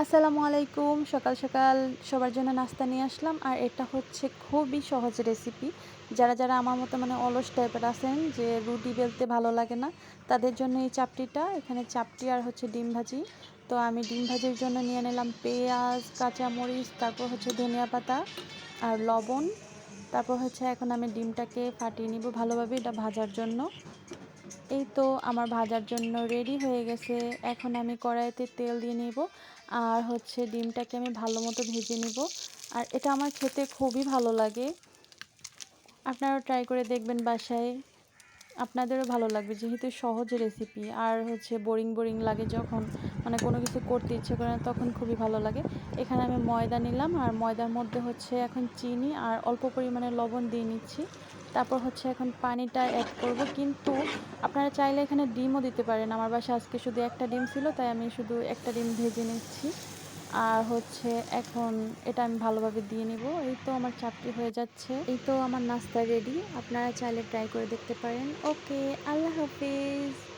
আসসালামু আলাইকুম। সকাল সকাল সবার জন্য নাস্তা নিয়ে আসলাম। আর এটা হচ্ছে খুবই সহজ রেসিপি যারা যারা আমার মতো মানে অলস টাইপের আছেন যে রুটি বেলতে ভালো লাগে না, তাদের জন্য এই চাপটিটা। এখানে চাপটি আর হচ্ছে ডিম ভাজি। তো আমি ডিম ভাজির জন্য নিয়ে নিলাম পেঁয়াজ, কাঁচামরিচ, তারপর হচ্ছে ধনিয়া পাতা আর লবণ। তারপর হচ্ছে এখন আমি ডিমটাকে ফাটিয়ে নিব ভালোভাবে এটা ভাজার জন্য। এই তো আমার ভাজার জন্য রেডি হয়ে গেছে। এখন আমি কড়াইতে তেল দিয়ে নিব আর হচ্ছে ডিমটাকে আমি ভালো মতো ভেজে নিব। আর এটা আমার খেতে খুবই ভালো লাগে। আপনারাও ট্রাই করে দেখবেন বাসায়। আপনাদেরও ভালো লাগবে, যেহেতু সহজ রেসিপি আর হচ্ছে বোরিং বোরিং লাগে যখন মানে কোনো কিছু করতে ইচ্ছে করে না, তখন খুবই ভালো লাগে। এখানে আমি ময়দা নিলাম, আর ময়দার মধ্যে হচ্ছে এখন চিনি, আর অল্প পরিমাণে লবণ দিয়ে নিচ্ছি। তারপর হচ্ছে এখন পানিটা অ্যাড করব, কিন্তু আপনারা চাইলে এখানে ডিমও দিতে পারেন। আমার বাসায় আজকে শুধু একটা ডিম ছিল, তাই আমি শুধু একটা ডিম ভেজে নিচ্ছি। আর হচ্ছে এখন এটা আমি ভালোভাবে দিয়ে নিব। এই তো আমার চাপটি হয়ে যাচ্ছে। এই তো আমার নাস্তা রেডি আপনারা চাইলে ট্রাই করে দেখতে পারেন। ওকে আল্লাহ হাফিজ।